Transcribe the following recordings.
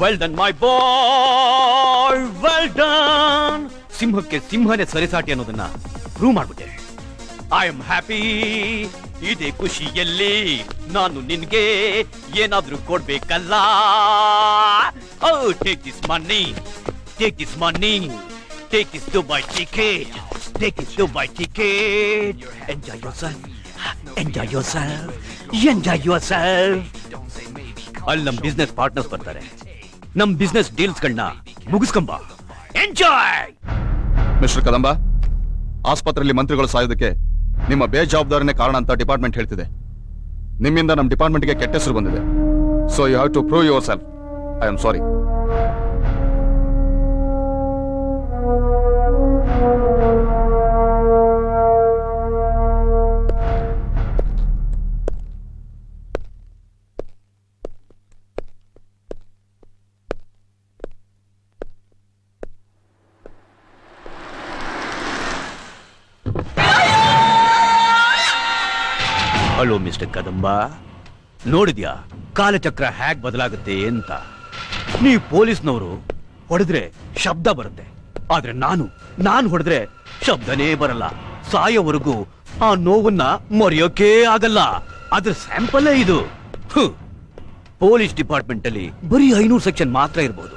Well done my boy well done ಸಿಂಹಕ್ಕೆ ಸಿಂಹನೇ ಸರಿಸಾಟಿ ಅನ್ನೋದನ್ನ ಪ್ರೂವ್ ಮಾಡ್ಬಿಟ್ಟೆ. ಐ ಆಮ್ ಹ್ಯಾಪಿ ಇದೇ ಖುಷಿಯಲ್ಲಿ ನಾನು ನಿನ್ಗೆ ಏನಾದ್ರೂ ಕೊಡ್ಬೇಕಲ್ಲ? ಓ take this money take this money take this Dubai ticket take this Dubai ticket enjoy yourself enjoy yourself enjoy yourself ಅಲ್ಲಿ ನಮ್ಮ ಬಿಸ್ನೆಸ್ ಪಾರ್ಟ್ನರ್ಸ್ ಬರ್ತಾರೆ. ನಮ್ ಬಿಸ್ನೆಸ್ ಡೀಲ್ಸ್ ಗಳನ್ನ ಮುಗಿಸ್ಕೊಂಬ. ಎಂಜಾಯ್ ಮಿಸ್ಟರ್ ಕದಂಬ ಆಸ್ಪತ್ರೆಯಲ್ಲಿ ಮಂತ್ರಿಗಳು ಸಾಯೋದಕ್ಕೆ ನಿಮ್ಮ ಬೇಜವಾಬ್ದಾರಿನೇ ಕಾರಣ ಅಂತ ಡಿಪಾರ್ಟ್ಮೆಂಟ್ ಹೇಳ್ತಿದೆ. ನಿಮ್ಮಿಂದ ನಮ್ಮ ಡಿಪಾರ್ಟ್ಮೆಂಟ್ಗೆ ಕೆಟ್ಟ ಹೆಸರು ಬಂದಿದೆ. So you have to prove yourself I am sorry hello mister Kadamba ನೋಡಿದ್ಯಾ? ಕಾಲಚಕ್ರ ಹ್ಯಾಕ್ ಬದಲಾಗುತ್ತೆ ಅಂತ. ನೀವು ಪೊಲೀಸ್ನವರು ಹೊಡೆದ್ರೆ ಶಬ್ದ ಬರುತ್ತೆ. ಆದ್ರೆ ನಾನು ನಾನು ಹೊಡೆದ್ರೆ ಶಬ್ದನೇ ಬರಲ್ಲ. ಸಾಯೋವರೆಗೂ ಆ ನೋವನ್ನ ಮರೆಯೋಕೆ ಆಗಲ್ಲ. ಅದ್ರ ಸ್ಯಾಂಪಲ್ಲೇ ಇದು. ಪೊಲೀಸ್ ಡಿಪಾರ್ಟ್ಮೆಂಟ್ ಅಲ್ಲಿ ಬರೀ ಐನೂರು ಸೆಕ್ಷನ್ ಮಾತ್ರ ಇರಬಹುದು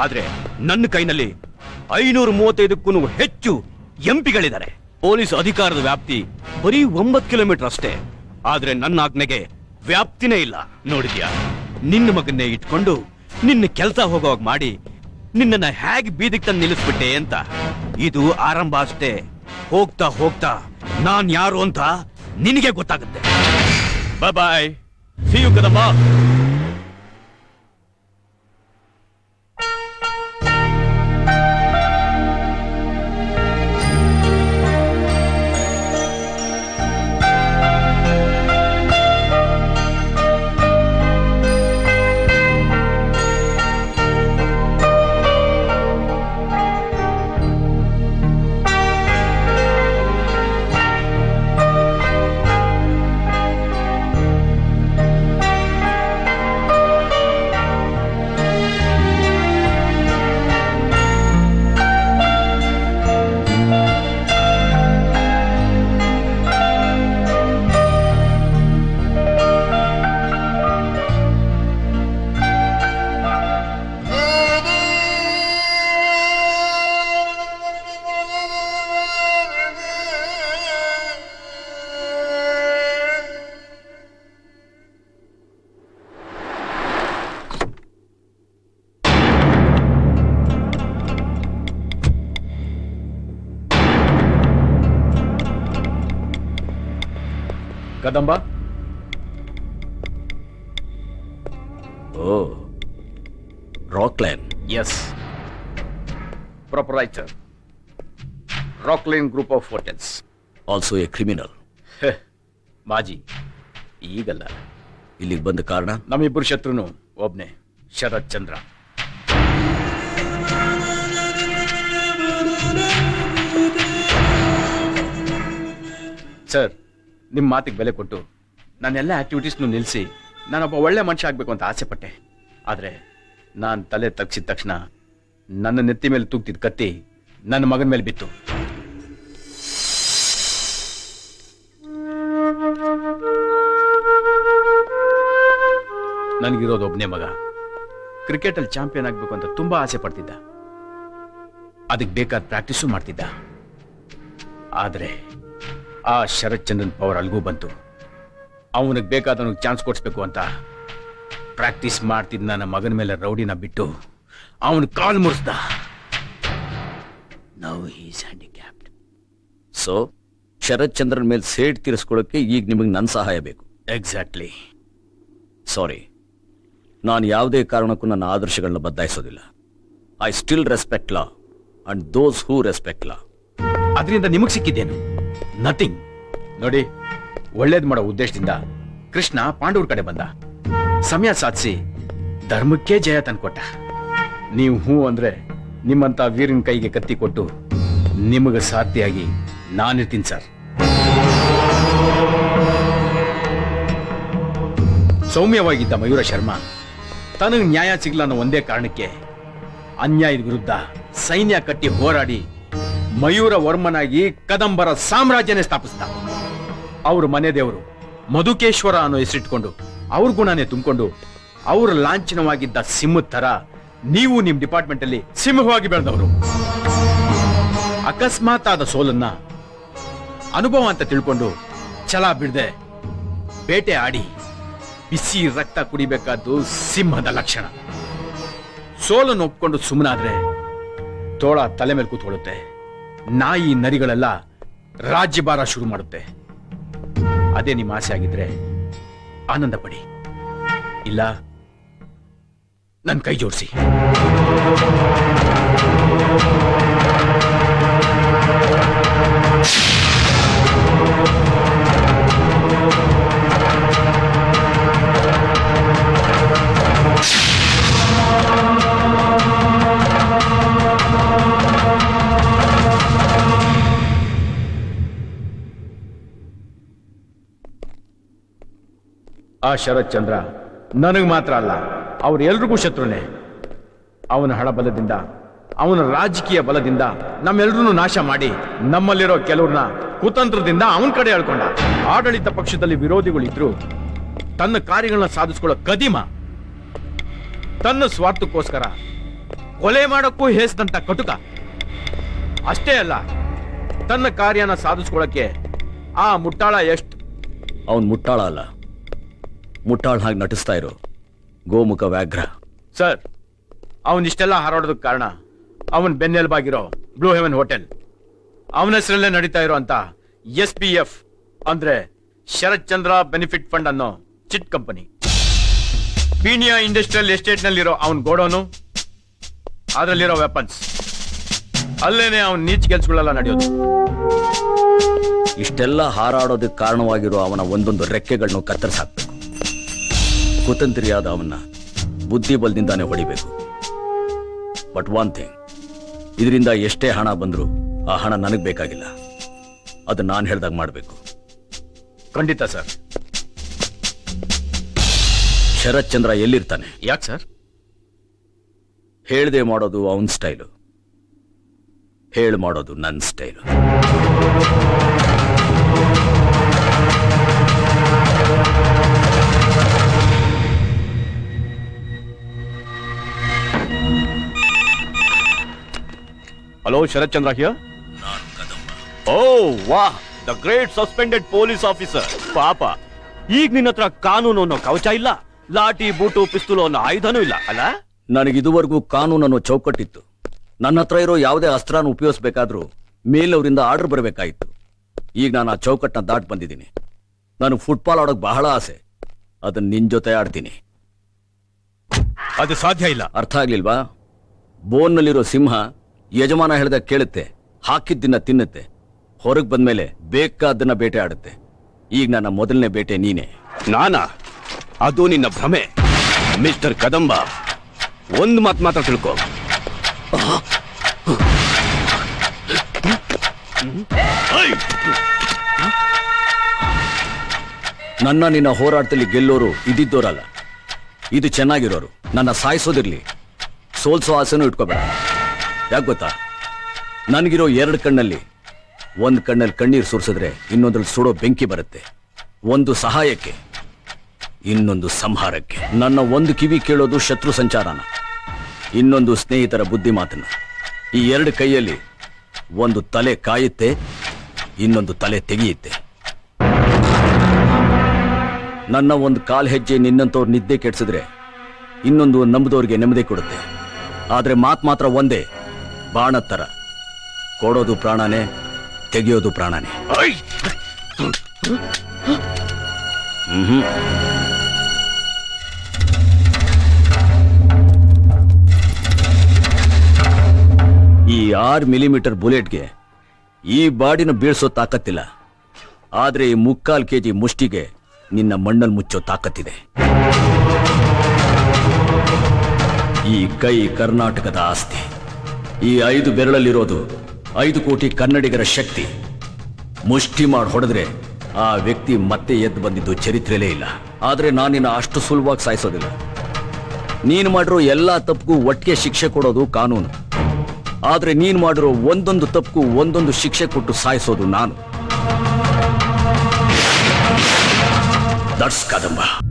ಆದ್ರೆ ನನ್ನ ಕೈನಲ್ಲಿ ಐನೂರ ಮೂವತ್ತೈದಕ್ಕೂ ಹೆಚ್ಚು ಎಂಪಿಗಳಿದ್ದಾರೆ. ಪೊಲೀಸ್ ಅಧಿಕಾರದ ವ್ಯಾಪ್ತಿ ಬರೀ ಒಂಬತ್ತು ಕಿಲೋಮೀಟರ್ ಅಷ್ಟೇ. ಆದ್ರೆ ನನ್ನ ಆಜ್ಞೆಗೆ ವ್ಯಾಪ್ತಿನೇ ಇಲ್ಲ. ನೋಡಿದ್ಯಾ? ನಿನ್ನ ಮಗನ್ನೇ ಇಟ್ಕೊಂಡು ನಿನ್ನ ಕೆಲಸ ಹೋಗೋವಾಗ ಮಾಡಿ ನಿನ್ನನ್ನ ಹೇಗೆ ಬೀದಿಗೆ ತಂದು ನಿಲ್ಲಿಸ್ಬಿಟ್ಟೆ ಅಂತ. ಇದು ಆರಂಭ ಅಷ್ಟೇ. ಹೋಗ್ತಾ ಹೋಗ್ತಾ ನಾನ್ ಯಾರು ಅಂತ ನಿನಗೆ ಗೊತ್ತಾಗುತ್ತೆ. Boy see you ಕದಮ್ಮ Kadamba? Oh Rockline is proprietor Rockline group of hotels also a criminal ಮಾಜಿ. ಈಗಲ್ಲ. ಇಲ್ಲಿಗೆ ಬಂದ ಕಾರಣ? ನಮ್ಮಿಬ್ಬರು ಶತ್ರುನು ಒಬ್ನೇ ಶರತ್ ಚಂದ್ರ. ಸರ್ ನಿಮ್ಮ ಮಾತಿಗೆ ಬೆಲೆ ಕೊಟ್ಟು ನನ್ನೆಲ್ಲ ಆಕ್ಟಿವಿಟೀಸ್ನೂ ನಿಲ್ಲಿಸಿ ನಾನೊಬ್ಬ ಒಳ್ಳೆ ಮನುಷ್ಯ ಆಗಬೇಕು ಅಂತ ಆಸೆ ಪಟ್ಟೆ ಆದರೆ ನಾನು ತಲೆ ತಗ್ಸಿದ ತಕ್ಷಣ ನನ್ನ ನೆತ್ತಿ ಮೇಲೆ ತೂಗ್ತಿದ್ದ ಕತ್ತಿ ನನ್ನ ಮಗನ ಮೇಲೆ ಬಿತ್ತು. ನನಗಿರೋದು ಒಬ್ಬನೇ ಮಗ. ಕ್ರಿಕೆಟಲ್ಲಿ ಚಾಂಪಿಯನ್ ಆಗಬೇಕು ಅಂತ ತುಂಬ ಆಸೆ ಪಡ್ತಿದ್ದ. ಅದಕ್ಕೆ ಬೇಕಾದ ಪ್ರಾಕ್ಟೀಸು ಮಾಡ್ತಿದ್ದ. ಆದರೆ ಆ ಶರತ್ ಚಂದ್ರನ್ ಪವರ್ ಅಲ್ಗೂ ಬಂತು. ಅವನಿಗೆ ಬೇಕಾದವನಿಗೆ ಚಾನ್ಸ್ ಕೊಡಿಸ್ಬೇಕು ಅಂತ ಪ್ರಾಕ್ಟೀಸ್ ಮಾಡ್ತಿದ್ದ ನನ್ನ ಮಗನ ಮೇಲೆ ರೌಡಿನ ಬಿಟ್ಟು ಅವನು ಕಾಲ್ ಮುರಿಸ್ದ. Now handy handicapped so Sharath Chandran ಮೇಲೆ ಸೇಡ್ ತೀರಿಸ್ಕೊಳ್ಳೋಕೆ ಈಗ ನಿಮಗೆ ನನ್ನ ಸಹಾಯ ಬೇಕು. ಎಕ್ಸಾಕ್ಟ್ಲಿ ಸಾರಿ ನಾನು ಯಾವುದೇ ಕಾರಣಕ್ಕೂ ನನ್ನ ಆದರ್ಶಗಳನ್ನ ಬದಲಾಯಿಸೋದಿಲ್ಲ. I still respect law and those who respect law ಅದರಿಂದ ನಿಮಗೆ ಸಿಕ್ಕಿದ್ದೇನು? ನಥಿಂಗ್ ನೋಡಿ, ಒಳ್ಳೇದ್ ಮಾಡೋ ಉದ್ದೇಶದಿಂದ ಕೃಷ್ಣ ಪಾಂಡವ್ರ ಕಡೆ ಬಂದ. ಸಮಯ ಸಾಧಿಸಿ ಧರ್ಮಕ್ಕೆ ಜಯ ತಂದ್ಕೊಟ್ಟ. ನೀವು ಹೂ ಅಂದ್ರೆ ನಿಮ್ಮಂತ ವೀರನ ಕೈಗೆ ಕತ್ತಿ ಕೊಟ್ಟು ನಿಮಗೆ ಸಾರ್ಥಿಯಾಗಿ ನಾನಿರ್ತೀನಿ ಸರ್. ಸೌಮ್ಯವಾಗಿದ್ದ ಮಯೂರ ಶರ್ಮಾ ತನಗೆ ನ್ಯಾಯ ಸಿಗ್ಲ ಅನ್ನೋ ಒಂದೇ ಕಾರಣಕ್ಕೆ ಅನ್ಯಾಯದ ವಿರುದ್ಧ ಸೈನ್ಯ ಕಟ್ಟಿ ಹೋರಾಡಿ ಮಯೂರ ವರ್ಮನಾಗಿ ಕದಂಬರ ಸಾಮ್ರಾಜ್ಯನೇ ಸ್ಥಾಪಿಸ್ದ. ಅವ್ರ ಮನೆ ದೇವರು. ಮಧುಕೇಶ್ವರ ಅನ್ನೋ ಹೆಸರಿಟ್ಕೊಂಡು ಅವ್ರ ಗುಣನೇ ತುಂಬಿಕೊಂಡು ಅವ್ರ ಲಾಂಛನವಾಗಿದ್ದ ಸಿಂಹದ ತರ ನೀವು ನಿಮ್ ಡಿಪಾರ್ಟ್ಮೆಂಟ್ ಅಲ್ಲಿ ಸಿಂಹವಾಗಿ ಬೆಳೆದವರು. ಅಕಸ್ಮಾತ್ ಆದ ಸೋಲನ್ನ ಅನುಭವ ಅಂತ ತಿಳ್ಕೊಂಡು ಛಲ ಬಿಡದೆ ಬೇಟೆ ಆಡಿ ಬಿಸಿ ರಕ್ತ ಕುಡಿಬೇಕಾದ್ದು ಸಿಂಹದ ಲಕ್ಷಣ. ಸೋಲನ್ನು ಒಪ್ಕೊಂಡು ಸುಮ್ಮನಾದ್ರೆ ತೋಳ ತಲೆ ಮೇಲೆ ಕೂತ್ಕೊಳ್ಳುತ್ತೆ. ನಾಯಿ ನರಿಗಳೆಲ್ಲ ರಾಜ್ಯಭಾರ ಶುರು ಮಾಡುತ್ತೆ. ಅದೇ ನಿಮ್ಮ ಆಸೆ ಆಗಿದ್ರೆ ಆನಂದ ಪಡಿ. ಇಲ್ಲ ನನ್ನ ಕೈ ಜೋಡಿಸಿ. ಆ ಶರತ್ ಚಂದ್ರ ನನಗೆ ಮಾತ್ರ ಅಲ್ಲ ಅವ್ರೆಲ್ರಿಗೂ ಶತ್ರುನೇ. ಅವನ ಹಣಬಲದಿಂದ ಅವನ ರಾಜಕೀಯ ಬಲದಿಂದ ನಮ್ಮೆಲ್ಲರನ್ನು ನಾಶ ಮಾಡಿ, ನಮ್ಮಲ್ಲಿರೋ ಕೆಲವ್ರನ್ನ ಕುತಂತ್ರದಿಂದ ಅವನ ಕಡೆ ಹೇಳ್ಕೊಂಡ ಆಡಳಿತ ಪಕ್ಷದಲ್ಲಿ ವಿರೋಧಿಗಳಿದ್ರು, ತನ್ನ ಕಾರ್ಯಗಳನ್ನ ಸಾಧಿಸ್ಕೊಳ್ಳೋ ಕದಿಮ, ತನ್ನ ಸ್ವಾರ್ಥಕ್ಕೋಸ್ಕರ ಕೊಲೆ ಮಾಡೋಕ್ಕೂ ಹೇಸ್ದಂತ ಕಟುಕ. ಅಷ್ಟೇ ಅಲ್ಲ, ತನ್ನ ಕಾರ್ಯನ ಸಾಧಿಸ್ಕೊಳ್ಳಕ್ಕೆ ಆ ಮುಟ್ಟಾಳ ಎಷ್ಟು? ಅವನ್ ಮುಟ್ಟಾಳ ಅಲ್ಲ. ಮುಟ್ಟಾಳ ಹಾಗೆ ನಟಿಸ್ತಾ ಇರೋ. ಗೋಮುಖ ವ್ಯಾಘ್ರ. ಸರ್ ಅವನ್ ಇಷ್ಟೆಲ್ಲ ಹಾರಾಡೋದಕ್ಕೆ ಕಾರಣ ಅವನ್ ಬೆನ್ನೆಲುಬಾಗಿರೋ ಬ್ಲೂ ಹೆವನ್ ಹೋಟೆಲ್. ಅವನ ಹೆಸರಲ್ಲೇ ನಡೀತಾ ಇರೋ ಅಂತ ಎಸ್ ಪಿ ಎಫ್ ಅಂದ್ರೆ ಶರತ್ ಚಂದ್ರ ಬೆನಿಫಿಟ್ ಫಂಡ್ ಅನ್ನೋ chit company. Peenya industrial estate ನಲ್ಲಿರೋ ಅವನ್ ಗೋಡೋನು ಅದರಲ್ಲಿರೋ ವೆಪನ್ಸ್. ಅಲ್ಲೇನೆ ಅವನ್ ನೀಚ್ ಕೆಲ್ಸಗಳೆಲ್ಲ ನಡೆಯೋದು. ಇಷ್ಟೆಲ್ಲ ಹಾರಾಡೋದಕ್ಕೆ ಕಾರಣವಾಗಿರೋ ಅವನ ಒಂದೊಂದು ರೆಕ್ಕೆಗಳನ್ನು ಕತ್ತರಿಸಾಕ್ಬೇಕು ಕುತಂತ್ರಿಯಾದ ಅವನ್ನ ಬುದ್ಧಿ ಬಲದಿಂದಾನೆ ಹೊಡಿಬೇಕು. ಬಟ್ ಒನ್ ಥಿಂಗ್ ಇದರಿಂದ ಎಷ್ಟೇ ಹಣ ಬಂದರೂ ಆ ಹಣ ನನಗೆ ಬೇಕಾಗಿಲ್ಲ. ಅದು ನಾನು ಹೇಳ್ದಾಗ ಮಾಡಬೇಕು. ಖಂಡಿತ ಸರ್. ಶರತ್ ಚಂದ್ರ ಎಲ್ಲಿರ್ತಾನೆ? ಯಾಕೆ ಸರ್? ಹೇಳ್ದೆ ಮಾಡೋದು ಅವನ್ ಸ್ಟೈಲು. ಹೇಳಿ ಮಾಡೋದು ನನ್ನ style. Hello Sharath Chandra here ಓ ವಾಹ್. The great suspended police officer ಪಾಪ. ಈಗ ನಿನ್ನ ಹತ್ರ ಕಾನೂನು ಅನ್ನೋ ಕವಚ ಇಲ್ಲ. ಲಾಠಿ ಬೂಟು ಪಿಸ್ತೂಲು ಅನ್ನೋ ಆಯುಧನೂ ಇಲ್ಲ ಅಲ್ಲ? ನನಗೆ ನನಗಿದುವರೆಗೂ ಅನ್ನೋ ಚೌಕಟ್ಟಿತ್ತು. ನನ್ನ ಹತ್ರ ಇರೋ ಯಾವುದೇ ಅಸ್ತ್ರನ ಉಪಯೋಗಿಸ್ಬೇಕಾದ್ರೂ ಮೇಲವರಿಂದ ಆರ್ಡರ್ ಬರಬೇಕಾಯಿತು ಈಗ ನಾನು ಆ ಚೌಕಟ್ಟನ್ನ ದಾಟ್ ಬಂದಿದ್ದೀನಿ. ನಾನು ಫುಟ್ಬಾಲ್ ಆಡೋಕೆ ಬಹಳ ಆಸೆ. ಅದನ್ನ ನಿನ್ ಜೊತೆ ಆಡ್ತೀನಿ. ಅದು ಸಾಧ್ಯ ಇಲ್ಲ. ಅರ್ಥ ಆಗ್ಲಿಲ್ವಾ? ಬೋನ್ನಲ್ಲಿರೋ ಸಿಂಹ ಯಜಮಾನ ಹೇಳ್ದ ಕೇಳುತ್ತೆ ಹಾಕಿದ್ದನ್ನ ತಿನ್ನುತ್ತೆ. ಹೊರಗೆ ಬಂದ್ಮೇಲೆ ಬೇಕಾದ್ದನ್ನ ಬೇಟೆ ಆಡುತ್ತೆ. ಈಗ ನನ್ನ ಮೊದಲನೇ ಬೇಟೆ ನೀನೆ. ನಾನಾ? ಅದು ನಿನ್ನ ಭ್ರಮೆ. ಮಿಸ್ಟರ್ ಕದಂಬ ಒಂದು ಮಾತು ಮಾತ್ರ ತಿಳ್ಕೊ! ನನ್ನ ನಿನ್ನ ಹೋರಾಟದಲ್ಲಿ ಗೆಲ್ಲೋರು ಇದ್ದಿದ್ದೋರಲ್ಲ ಇದು ಚೆನ್ನಾಗಿರೋರು. ನನ್ನ ಸಾಯಿಸೋದಿರ್ಲಿ. ಸೋಲ್ಸೋ ಆಸೆನೂ ಇಟ್ಕೋಬೇಡ. ಯಾಕೆ ಗೊತ್ತಾ? ನನಗಿರೋ ಎರಡು ಕಣ್ಣಲ್ಲಿ ಒಂದು ಕಣ್ಣಲ್ಲಿ ಕಣ್ಣೀರು ಸುರಿಸಿದ್ರೆ ಇನ್ನೊಂದ್ರಲ್ಲಿ ಸುಡೋ ಬೆಂಕಿ ಬರುತ್ತೆ. ಒಂದು ಸಹಾಯಕ್ಕೆ, ಇನ್ನೊಂದು ಸಂಹಾರಕ್ಕೆ. ನನ್ನ ಒಂದು ಕಿವಿ ಕೇಳೋದು ಶತ್ರು ಸಂಚಾರನ. ಇನ್ನೊಂದು ಸ್ನೇಹಿತರ ಬುದ್ಧಿ ಮಾತನ್ನ. ಈ ಎರಡು ಕೈಯಲ್ಲಿ ಒಂದು ತಲೆ ಕಾಯುತ್ತೆ, ಇನ್ನೊಂದು ತಲೆ ತೆಗೆಯುತ್ತೆ. ನನ್ನ ಒಂದು ಕಾಲ್ ಹೆಜ್ಜೆ ನಿನ್ನಂತವ್ರು ನಿದ್ದೆ ಕೆಡಿಸಿದ್ರೆ ಇನ್ನೊಂದು ನಂಬದವ್ರಿಗೆ ನೆಮ್ಮದಿ ಕೊಡುತ್ತೆ. ಆದ್ರೆ ಮಾತ್ ಮಾತ್ರ ಒಂದೇ. ಬಾಣದ ಥರ ಕೊಡೋದು ಪ್ರಾಣನೇ ತೆಗೆಯೋದು ಪ್ರಾಣನೇ. ಹ್ಮ್. ಈ ಆರು ಮಿಲಿಮೀಟರ್ ಬುಲೆಟ್ಗೆ ಈ ಬಾಡಿನ ಬೀಳ್ಸೋ ತಾಕತ್ತಿಲ್ಲ. ಆದ್ರೆ ಈ ಮುಕ್ಕಾಲ್ ಕೆಜಿ ಮುಷ್ಟಿಗೆ ನಿನ್ನ ಮಣ್ಣಲ್ಲಿ ಮುಚ್ಚೋ ತಾಕತ್ತಿದೆ. ಈ ಕೈ ಕರ್ನಾಟಕದ ಆಸ್ತಿ. ಈ ಐದು ಬೆರಳಲ್ಲಿರೋದು ಐದು ಕೋಟಿ ಕನ್ನಡಿಗರ ಶಕ್ತಿ. ಮುಷ್ಟಿ ಮಾಡಿ ಹೊಡೆದ್ರೆ ಆ ವ್ಯಕ್ತಿ ಮತ್ತೆ ಎದ್ದು ಬಂದಿದ್ದು ಚರಿತ್ರೆಲೇ ಇಲ್ಲ. ಆದ್ರೆ ನಾನಿನ್ನ ಅಷ್ಟು ಸುಲಭವಾಗಿ ಸಾಯಿಸೋದಿಲ್ಲ. ನೀನು ಮಾಡಿರೋ ಎಲ್ಲಾ ತಪ್ಪಿಗೂ ಒಟ್ಟಿಗೆ ಶಿಕ್ಷೆ ಕೊಡೋದು ಕಾನೂನು. ಆದ್ರೆ ನೀನು ಮಾಡಿರೋ ಒಂದೊಂದು ತಪ್ಪಿಗೂ ಒಂದೊಂದು ಶಿಕ್ಷೆ ಕೊಟ್ಟು ಸಾಯಿಸೋದು ನಾನು. ದಟ್ಸ್ ಕದಂಬ.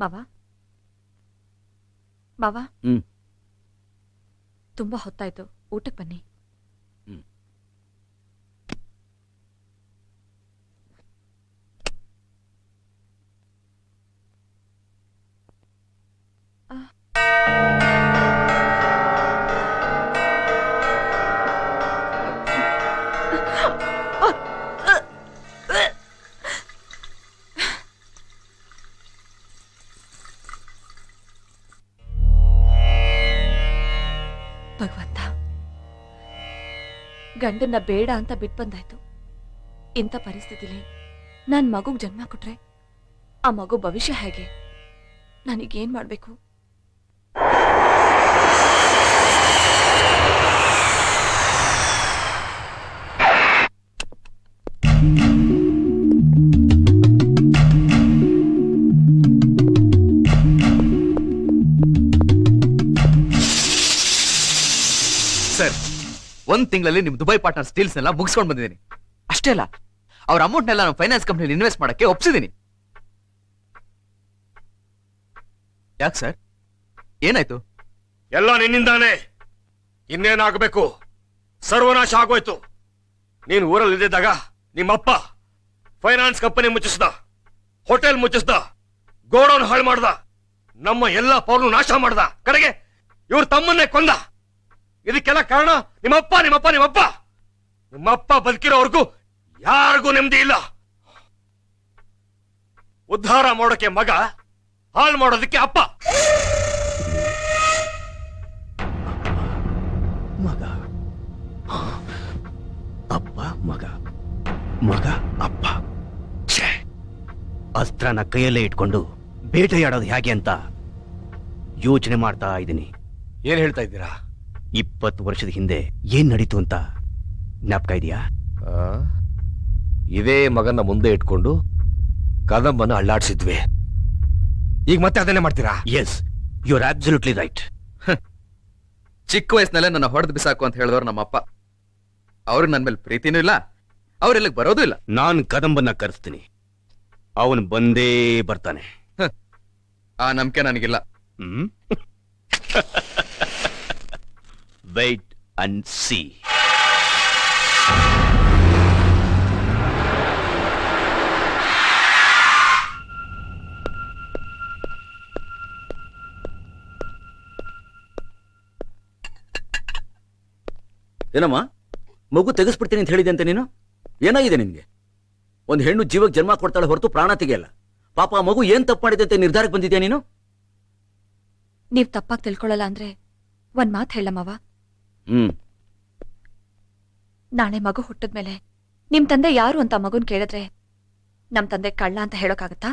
ಮಾವ? ಮಾವ? ಹ್ಮ್. ತುಂಬಾ ಹೊತ್ತಾಯ್ತು. ಊಟಕ್ಕೆ ಬನ್ನಿ. ಗಂಡನ್ನ ಬೇಡ ಅಂತ ಬಿಟ್ಟು ಬಂದಾಯ್ತು ಇಂಥ ಪರಿಸ್ಥಿತಿಲಿ ನನ್ ಮಗುಗ್ ಜನ್ಮ ಕೊಟ್ರೆ ಆ ಮಗು ಭವಿಷ್ಯ ಹೇಗೆ? ನನಗೇನ್ ಮಾಡ್ಬೇಕು? ಒಂದ್ ತಿಂಗಳಲ್ಲಿ ನಿಮ್ ದುಬೈ ಪಾರ್ಟ್ನರ್ ಸ್ಟೀಲ್ಸ್ ನೆಲ್ಲ ಮುಗಿಸ್ಕೊಂಡು ಬಂದಿದ್ದೀನಿ. ಅಷ್ಟೇ ಅಲ್ಲ, ಅವ್ರ ಅಮೌಂಟ್ನೆಲ್ಲ ನಮ್ಮ ಫೈನಾನ್ಸ್ ಕಂಪ್ನಿಲಿ ಇನ್ವೆಸ್ಟ್ ಮಾಡಕ್ಕೆ ಒಪ್ಸಿದ್ದೀನಿ ಯಾಕೆ ಸರ್? ಏನಾಯ್ತು? ಎಲ್ಲ ನಿನ್ನಿಂದಾನೆ. ಇನ್ನೇನಾಗಬೇಕು? ಸರ್ವನಾಶ ಆಗೋಯ್ತು. ನೀನು ಊರಲ್ಲಿ ಇದ್ದಿದ್ದಾಗ ನಿಮ್ಮಪ್ಪ ಫೈನಾನ್ಸ್ ಕಂಪನಿ ಮುಚ್ಚಿಸ್ದ ಹೋಟೆಲ್ ಮುಚ್ಚಿಸ್ದ, ಗೋಡೌನ್ ಹಾಳು ಮಾಡ್ದ, ನಮ್ಮ ಎಲ್ಲ ಪೌರ್ನು ನಾಶ ಮಾಡ್ದ. ಕಡೆಗೆ ಇವ್ರ ತಮ್ಮನ್ನೇ ಕೊಂದ. ಇದಕ್ಕೆಲ್ಲ ಕಾರಣ ನಿಮ್ಮಪ್ಪ ನಿಮ್ಮಪ್ಪ ನಿಮ್ಮಪ್ಪ. ನಿಮ್ಮಪ್ಪ ಬದುಕಿರೋವರೆಗೂ ಯಾರಿಗೂ ನೆಮ್ಮದಿ ಇಲ್ಲ. ಉದ್ಧಾರ ಮಾಡೋಕೆ ಮಗ ಹಾಳು ಮಾಡೋದಕ್ಕೆ ಅಪ್ಪ. ಮಗ. ಅಪ್ಪ ಮಗ. ಮಗ ಅಪ್ಪ. ಛೆ. ಅಸ್ತ್ರನ ಕೈಯಲ್ಲೇ ಇಟ್ಕೊಂಡು ಬೇಟೆಯಾಡೋದು ಹೇಗೆ ಅಂತ ಯೋಚನೆ ಮಾಡ್ತಾ ಇದ್ದೀನಿ. ಏನ್ ಹೇಳ್ತಾ ಇದ್ದೀರಾ? ಇಪ್ಪತ್ತು ವರ್ಷದ ಹಿಂದೆ ಏನ್ ನಡೀತು ಅಂತ ಜ್ಞಾಪಕ ಇದೆಯಾ? ಆ? ಇದೇ ಮಗನ ಮುಂದೆ ಇಟ್ಕೊಂಡು ಕದಂಬನ ಅಳ್ಳಾಡ್ಸಿದ್ವಿ. ಈಗ ಮತ್ತೆ ಅದನ್ನೇ ಮಾಡ್ತೀರಾ? Yes you are absolutely right ಚಿಕ್ಕ ವಯಸ್ಸಿನಲ್ಲೇ ನನ್ನ ಹೊಡೆದು ಬಿಸಾಕು ಅಂತ ಹೇಳಿದವ್ರು ನಮ್ಮಪ್ಪ. ಅವ್ರಿಗೆ ನನ್ನ ಮೇಲೆ ಪ್ರೀತಿನೂ ಇಲ್ಲ ಅವ್ರೆಲ್ಲಿಗೆ ಬರೋದು ಇಲ್ಲ. ನಾನು ಕದಂಬನ್ನ ಕರೆಸ್ತೀನಿ. ಅವನು ಬಂದೇ ಬರ್ತಾನೆ. ಆ ನಂಬಿಕೆ ನನಗಿಲ್ಲ. ಹ್ಮ್? ವೈಟ್ ಅಂಡ್ ಸಿ ಏನಮ್ಮ? ಮಗು ತೆಗೆಸ್ಬಿಡ್ತೀನಿ ಅಂತ ಹೇಳಿದೆ ಅಂತ ನೀನು? ಏನಾಗಿದೆ ನಿನ್ಗೆ? ಒಂದು ಹೆಣ್ಣು ಜೀವಕ್ಕೆ ಜನ್ಮ ಕೊಡ್ತಾಳೆ ಹೊರತು ಪ್ರಾಣ ತೆಗೆಯಲ್ಲ. ಪಾಪ ಆ ಮಗು ಏನ್ ತಪ್ಪು ಮಾಡಿದೆ ಅಂತ ನಿರ್ಧಾರಕ್ಕೆ ಬಂದಿದ್ಯಾ ನೀನು? ನೀವ್ ತಪ್ಪಾಗಿ ತಿಳ್ಕೊಳ್ಳಲ್ಲ ಅಂದ್ರೆ ಒಂದ್ ಮಾತು ಹೇಳಮ್ಮವ ಹ್ಮ್. ನಾಳೆ ಮಗು ಹುಟ್ಟಿದ್ಮೇಲೆ ನಿಮ್ ತಂದೆ ಯಾರು ಅಂತ ಮಗುನ್ ಕೇಳಿದ್ರೆ ನಮ್ ತಂದೆ ಕಳ್ಳ ಅಂತ ಹೇಳೋಕ್ಕಾಗತ್ತಾ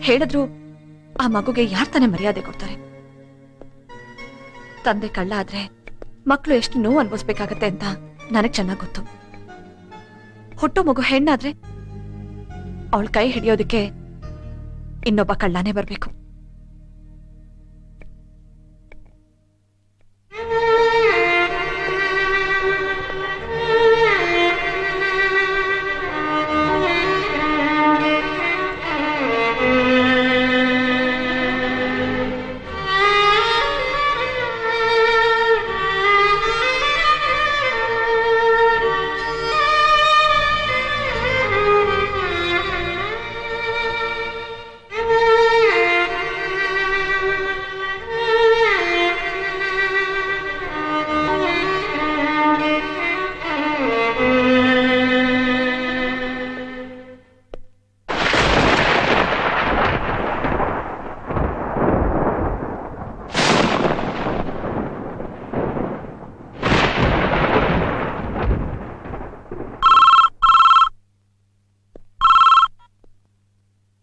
ಹೇಳಿದ್ರು ಆ ಮಗುಗೆ ಯಾರ್ ತಾನೇ ಮರ್ಯಾದೆ ಕೊಡ್ತಾರೆ? ತಂದೆ ಕಳ್ಳ ಆದ್ರೆ ಮಕ್ಕಳು ಎಷ್ಟು ನೋವು ಅನ್ಭವಿಸ್ಬೇಕಾಗತ್ತೆ ಅಂತ ನನಗ್ ಚೆನ್ನಾಗ್ ಗೊತ್ತು. ಹುಟ್ಟು ಮಗು ಹೆಣ್ಣಾದ್ರೆ ಅವಳ ಕೈ ಹಿಡಿಯೋದಕ್ಕೆ ಇನ್ನೊಬ್ಬ ಕಳ್ಳನೇ ಬರ್ಬೇಕು.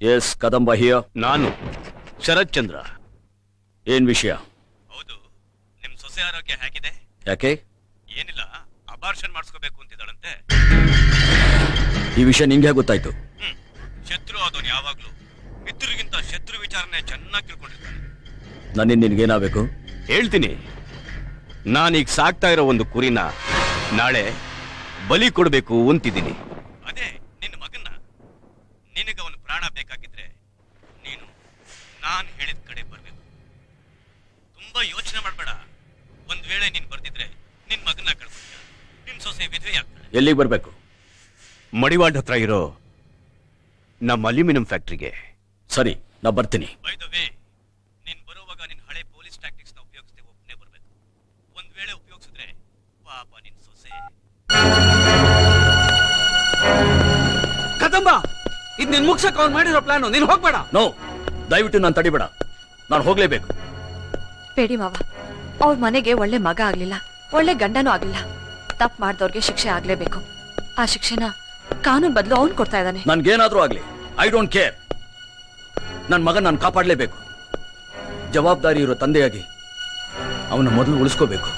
Yes Kadamba here. ನಾನು ಶರತ್ ಚಂದ್ರ. ಏನ್ ವಿಷಯ? ಹೌದು ನಿಮ್ ಸೊಸೆ ಆರೋಗ್ಯ ಹೇಗಿದೆ? ಯಾಕೆ? ಏನಿಲ್ಲ ಅಬಾರ್ಷನ್ ಮಾಡಿಸ್ಕೋಬೇಕು ಅಂತಿದ್ದಾಳಂತೆ. ಈ ವಿಷಯ ನಿಂಗೆ ಗೊತ್ತಾಯ್ತು. ಹ್ಮ್ ಶತ್ರು ಆದವನು ಯಾವಾಗ್ಲೂ. ಮಿತ್ರರಿಗಿಂತ ಶತ್ರು ವಿಚಾರನೆ ಚೆನ್ನಾಗಿ ತಿಳ್ಕೊಂಡಿರ್ತಾನೆ. ನನ್ನಿಂದ ನಿನ್ಗೇನಾಗಬೇಕು? ಹೇಳ್ತೀನಿ. ನಾನೀಗ ಸಾಕ್ತಾ ಇರೋ ಒಂದು ಕುರಿನ ನಾಳೆ ಬಲಿ ಕೊಡಬೇಕು ಅಂತಿದ್ದೀನಿ ಅದೇ ನಿನ್ನ ಮಗನ್ನ ನಿನಗೆ ಅವನ ಪ್ರಾಣ ಬೇಕಾಗಿದ್ರೆ ನೀನು ನಾನು ಹೇಳಿದ ಕಡೆ ಬರ್ಬೇಕು ತುಂಬಾ ಯೋಚನೆ ಮಾಡಬೇಡ ಒಂದ್ ವೇಳೆ ನೀನ್ ಬರ್ದಿದ್ರೆ ನಿನ್ ಮಗನ್ನ ಕಳ್ಕೊತೀಯ ನಿನ್ ಸೊಸೆ ವಿಧವೆ ಆಗ್ತಾಳೆ ಎಲ್ಲಿಗೆ ಬರಬೇಕು? ಮಡಿವಾಡ್ ಹತ್ರ ಇರೋ ನಮ್ಮ ಅಲ್ಯೂಮಿನಿಯಂ ಫ್ಯಾಕ್ಟ್ರಿಗೆ. ಸರಿ ನಾ ಬರ್ತೀನಿ. ಬೈ ದ ವೇ ನೀನ್ ಬರುವಾಗ ನಿನ್ ಹಳೆ ಪೊಲೀಸ್ ಟ್ಯಾಕ್ಟಿಕ್ಸ್ನ ಉಪಯೋಗಿಸದೆ ಒಬ್ಬನೇ ಬರ್ಬೇಕು. ಒಂದ್ ವೇಳೆ ಉಪಯೋಗಿಸಿದ್ರೆ ಪಾಪ ನಿನ್ ಸೊಸೆ. ಕದಂಬ ಇದ್ ನಿನ್ ಮುಗ್ಸಕ್ ಅವ್ನು ಮಾಡಿರೋ ಪ್ಲಾನು ನೀನ್ ಹೋಗ್ಬೇಡ. ನೋ ದಯವಿಟ್ಟು ನಾನು ತಡಿಬೇಡ. ನಾನು ಹೋಗ್ಲೇಬೇಕು. ಬೇಡಿ ಮಾವ ಅವ್ರ ಮನೆಗೆ ಒಳ್ಳೆ ಮಗ ಆಗ್ಲಿಲ್ಲ ಒಳ್ಳೆ ಗಂಡನೂ ಆಗ್ಲಿಲ್ಲ. ತಪ್ಪು ಮಾಡಿದವ್ರಿಗೆ ಶಿಕ್ಷೆ ಆಗ್ಲೇಬೇಕು. ಆ ಶಿಕ್ಷೆನ ಕಾನೂನು ಬದಲು ಅವನು ಕೊಡ್ತಾ ಇದ್ದಾನೆ. ನನ್ಗೇನಾದ್ರೂ ಆಗ್ಲಿ. ಐ ಡೋಂಟ್ ಕೇರ್ ನನ್ನ ಮಗನ ನಾನು ಕಾಪಾಡಲೇಬೇಕು. ಜವಾಬ್ದಾರಿ ಇರೋ ತಂದೆಯಾಗಿ ಅವನ ಮೊದಲು ಉಳಿಸ್ಕೋಬೇಕು.